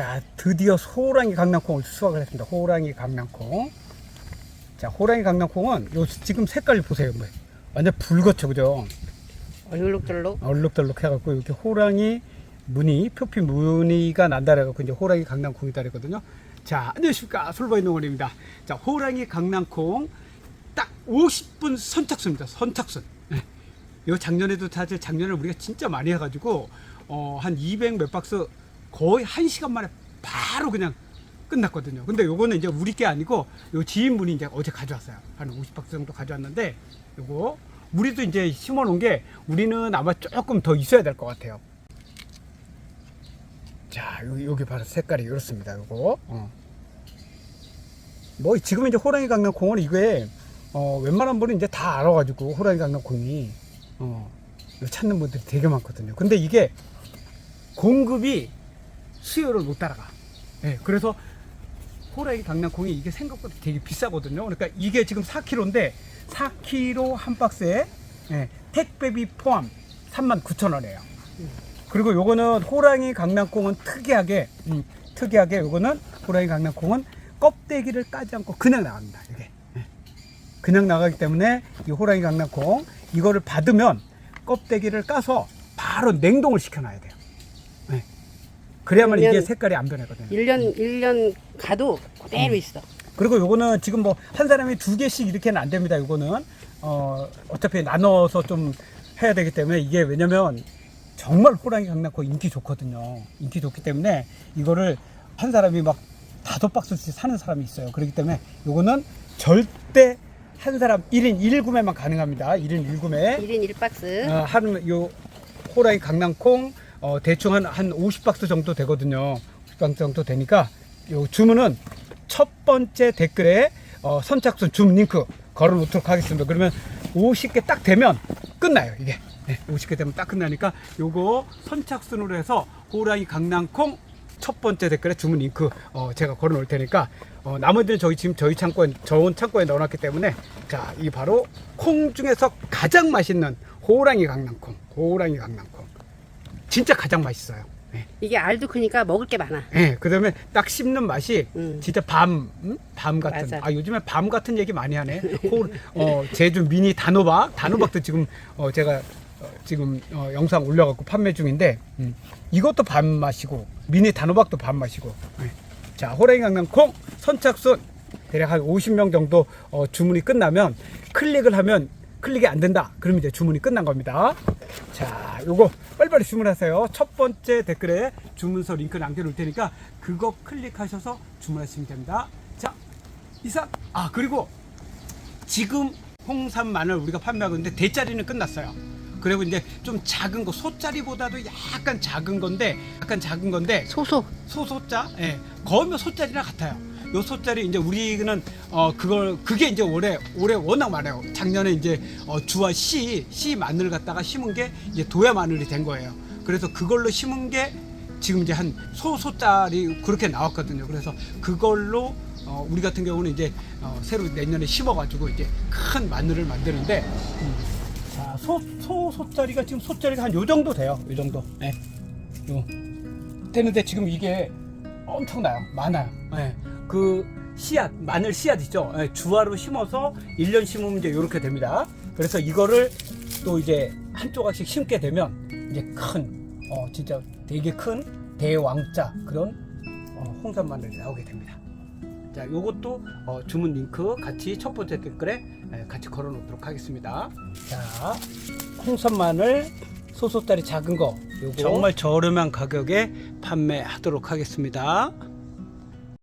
자, 드디어 호랑이 강낭콩을 수확을 했습니다. 호랑이 강낭콩. 자, 호랑이 강낭콩은 요 지금 색깔 보세요. 뭐. 완전 붉었죠, 그죠? 얼룩덜룩. 얼룩덜룩 해갖고 이렇게 호랑이 무늬, 표피 무늬가 난다 해갖고 이제 호랑이 강낭콩이다 그랬거든요. 자, 안녕하십니까. 솔바이 농원입니다. 자, 호랑이 강낭콩 딱 50분 선착순입니다. 선착순. 네. 요 작년에도 사실 작년에 우리가 진짜 많이 해가지고 어, 한 200 몇 박스 거의 한 시간 만에 바로 그냥 끝났거든요. 근데 요거는 이제 우리 게 아니고 요 지인분이 이제 어제 가져왔어요. 한 50박스 정도 가져왔는데 요거 우리도 이제 심어 놓은 게 우리는 아마 조금 더 있어야 될 것 같아요. 자, 여기, 여기 바로 색깔이 이렇습니다. 요거. 어. 뭐 지금 이제 호랑이 강낭콩은 이게 어, 웬만한 분은 이제 다 알아가지고 호랑이 강낭콩이 어, 이거 찾는 분들이 되게 많거든요. 근데 이게 공급이 수요를 못 따라가. 예, 그래서 호랑이 강낭콩이 이게 생각보다 되게 비싸거든요. 그러니까 이게 지금 4kg인데 4kg 한 박스에 예, 택배비 포함 39,000원이에요. 그리고 요거는 호랑이 강낭콩은 특이하게 음, 특이하게 요거는 호랑이 강낭콩은 껍데기를 까지 않고 그냥 나갑니다. 이게 예. 그냥 나가기 때문에 이 호랑이 강낭콩 이거를 받으면 껍데기를 까서 바로 냉동을 시켜놔야 돼요. 예. 그래야만 이게 색깔이 안 변하거든요. 1년, 1년 가도 그대로 있어. 그리고 요거는 지금 뭐 한 사람이 두 개씩 이렇게는 안 됩니다. 요거는 어 어차피 나눠서 좀 해야 되기 때문에 이게 왜냐면 정말 호랑이 강낭콩 인기 좋거든요. 인기 좋기 때문에 이거를 한 사람이 막 다섯 박스씩 사는 사람이 있어요. 그렇기 때문에 요거는 절대 한 사람 1인 1구매만 가능합니다. 1인 1구매. 1인 1박스. 어, 한, 요, 호랑이 강낭콩, 어, 대충 한, 한 50박스 정도 되거든요. 50박스 정도 되니까, 요 주문은 첫 번째 댓글에, 어, 선착순 줌 링크 걸어 놓도록 하겠습니다. 그러면 50개 딱 되면 끝나요, 이게. 네, 50개 되면 딱 끝나니까, 요거 선착순으로 해서 호랑이 강낭콩 첫 번째 댓글에 주문 링크, 어, 제가 걸어 놓을 테니까, 어, 나머지는 저희 지금 저희 창고에, 저온 창고에 넣어놨기 때문에, 자, 이 바로 콩 중에서 가장 맛있는 호랑이 강낭콩, 호랑이 강낭콩. 진짜 가장 맛있어요. 예. 이게 알도 크니까 먹을 게 많아. 예, 그 다음에 딱 씹는 맛이 음. 진짜 밤, 음? 밤 같은. 맞아. 아, 요즘에 밤 같은 얘기 많이 하네. 호, 어, 제주 미니 단호박. 단호박도 지금, 어, 제가 어, 지금 어, 영상 올려갖고 판매 중인데, 음, 이것도 밤 맛이고, 미니 단호박도 밤 맛이고. 예. 자, 호랑이 강낭콩 선착순. 대략 한 50명 정도 어, 주문이 끝나면 클릭을 하면 클릭이 안 된다. 그러면 이제 주문이 끝난 겁니다. 자, 요거 빨리빨리 주문하세요. 첫 번째 댓글에 주문서 링크 남겨놓을 테니까 그거 클릭하셔서 주문하시면 됩니다. 자, 이상. 아, 그리고 지금 홍삼 마늘 우리가 판매하고 있는데 대짜리는 끝났어요. 그리고 이제 좀 작은 거 소짜리보다도 약간 작은 건데 약간 작은 건데 소소. 소소자, 예, 거의 소짜리랑 같아요. 요 소짜리 이제 우리는 어 그걸 그게 이제 올해 올해 워낙 많아요. 작년에 이제 어 주와 씨, 씨 마늘 갖다가 심은 게 이제 도야 마늘이 된 거예요. 그래서 그걸로 심은 게 지금 이제 한 소 소짜리 그렇게 나왔거든요. 그래서 그걸로 어 우리 같은 경우는 이제 어 새로 내년에 심어가지고 이제 큰 마늘을 만드는데 음. 자, 소, 소, 소짜리가 지금 소짜리가 한 요 정도 돼요. 요 정도. 예. 요. 되는데 지금 이게 엄청나요. 많아요. 예. 그 씨앗, 마늘 씨앗 있죠? 예, 주화로 심어서 1년 심으면 이제 이렇게 됩니다. 그래서 이거를 또 이제 한 조각씩 심게 되면 이제 큰, 어, 진짜 되게 큰 대왕자 그런 어, 홍삼 마늘이 나오게 됩니다. 자, 요것도 어, 주문 링크 같이 첫 번째 댓글에 예, 같이 걸어 놓도록 하겠습니다. 자, 홍삼 마늘 소소짜리 작은 거 요거 정말 저렴한 가격에 판매하도록 하겠습니다.